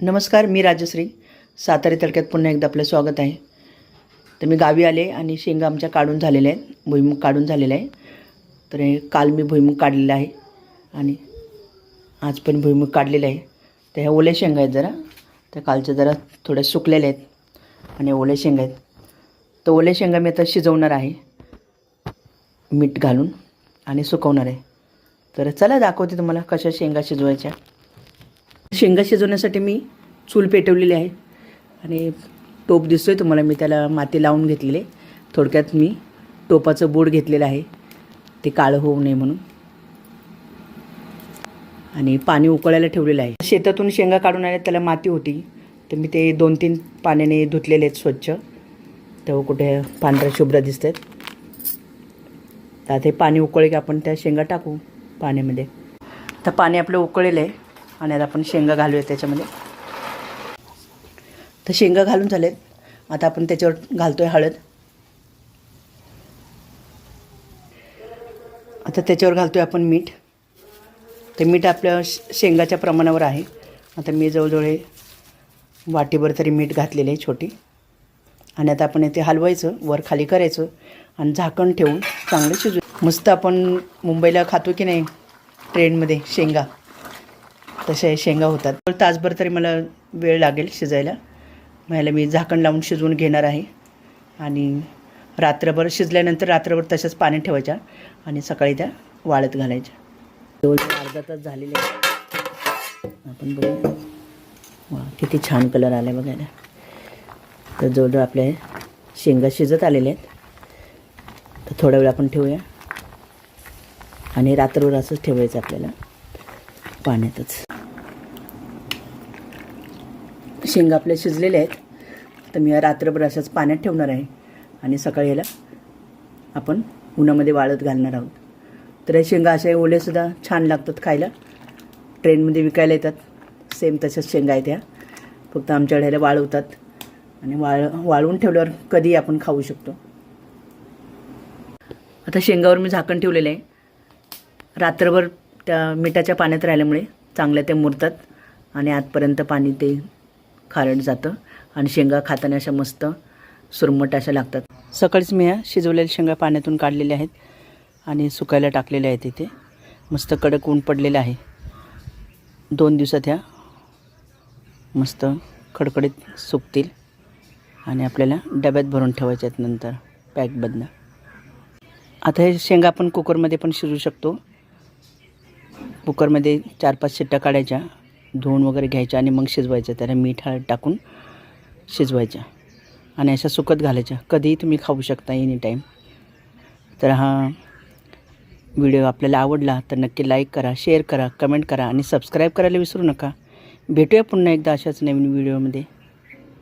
नमस्कार मी राजश्री. सातारी तालुक्यात पुन्हा एकदा आपलं स्वागत आहे. तर मी गावी आले आणि शेंगा आमच्या काढून झालेल्या आहेत भुईमुग काढून झालेला आहे. तर काल मी भुईमुग काढलेला आहे आणि आज पण भुईमुग काढलेला आहे. तर ह्या ओल्या शेंगा आहेत जरा. त्या कालच्या जरा थोड्या सुकलेल्या आहेत आणि ओल्या शेंगा आहेत. तर ओल्या शेंगा मी आता शिजवणार आहे. मीठ घालून आणि सुकवणार आहे. तर चला दाखवते तुम्हाला कशा शेंगा शिजवायच्या. शेंगा शिजवण्यासाठी मी चूल पेटवलेली आहे. आणि टोप दिसतो आहे तुम्हाला मी त्याला माती लावून घेतलेली. आहे थोडक्यात मी टोपाचं बोड घेतलेलं आहे. ते काळं होऊ नये म्हणून. आणि पाणी उकळायला ठेवलेलं आहे. शेतातून शेंगा काढून आल्या त्याला माती होती. तर मी ते दोन तीन पाण्याने धुतलेले आहेत स्वच्छ. तेव्हा कुठे पांढऱ्या शुभ्र दिसत आहेत तर ते पाणी उकळे की आपण त्या शेंगा टाकू पाण्यामध्ये. तर पाणी आपलं उकळलेलं आहे. आणि आता आपण शेंगा घालूया त्याच्यामध्ये. तर शेंगा घालून झालेत. आता आपण त्याच्यावर घालतो आहे हळद. आता त्याच्यावर घालतो आहे आपण मीठ. ते मीठ आपल्या श- शेंगाच्या प्रमाणावर आहे. आता मी जवळजवळ हे वाटीभर तरी मीठ घातलेले आहे छोटी. आणि आता आपण ते हलवायचं वर खाली करायचं आणि झाकण ठेवून चांगलं शिजू मस्त आपण मुंबईला खातो की नाही ट्रेनमध्ये शेंगा. तशा शेंगा होतात. तासभर तरी मला वेळ लागेल शिजायला. मग ह्याला मी झाकण लावून शिजवून घेणार आहे. आणि रात्रभर शिजल्यानंतर रात्रभर तशाच पाणी ठेवायच्या आणि सकाळी त्या वाळत घालायच्या. जवळजवळ अर्धा तास झालेले आपण बघूया वा किती छान कलर आला आहे बघायला. तर जवळजवळ आपल्या शेंगा शिजत आलेल्या आहेत. तर थोडा वेळ आपण ठेवूया. आणि रात्रभर असंच ठेवायचं आपल्याला. पाण्यातच. शेंगा आपल्या शिजलेल्या आहेत. तर मी या रात्रभर अशाच पाण्यात ठेवणार आहे. आणि सकाळी याला आपण उन्हामध्ये वाळत घालणार आहोत. तर या शेंगा अशा ओलेसुद्धा छान लागतात खायला. ट्रेनमध्ये विकायला येतात. सेम तशाच शेंगा आहेत ह्या. फक्त आमच्याकडे ह्याला वाळवतात. आणि वाळ वाळवून ठेवल्यावर कधीही आपण खाऊ शकतो. आता शेंगावर मी झाकण ठेवलेलं आहे. रात्रभर त्या मिठाच्या पाण्यात राहिल्यामुळे चांगल्या त्या मुरतात. आणि आतपर्यंत पाणी ते खारट जातं आणि शेंगा खाताना अशा मस्त सुरमट अशा लागतात. सकाळीच मी ह्या शिजवलेल्या शेंगा पाण्यातून काढलेल्या आहेत आणि सुकायला टाकलेल्या आहेत इथे. मस्त कडक ऊन पडलेलं आहे. दोन दिवसात ह्या मस्त खडकडीत सुकतील आणि आपल्याला डब्यात भरून ठेवायच्या आहेत नंतर पॅकबदनं आता हे शेंगा आपण कुकरमध्ये पण शिजू शकतो. कुकरमध्ये चार पाच शिट्ट्या काढायच्या. धुवून वगैरे घ्यायच्या आणि मग शिजवायच्या त्याला मीठ हळद टाकून शिजवायच्या आणि अशा सुकत घालायच्या. कधीही तुम्ही खाऊ शकता एनी टाईम तर हा व्हिडिओ आपल्याला आवडला तर नक्की लाईक करा शेअर करा कमेंट करा आणि सबस्क्राईब करायला विसरू नका. भेटूया पुन्हा एकदा अशाच नवीन व्हिडिओमध्ये.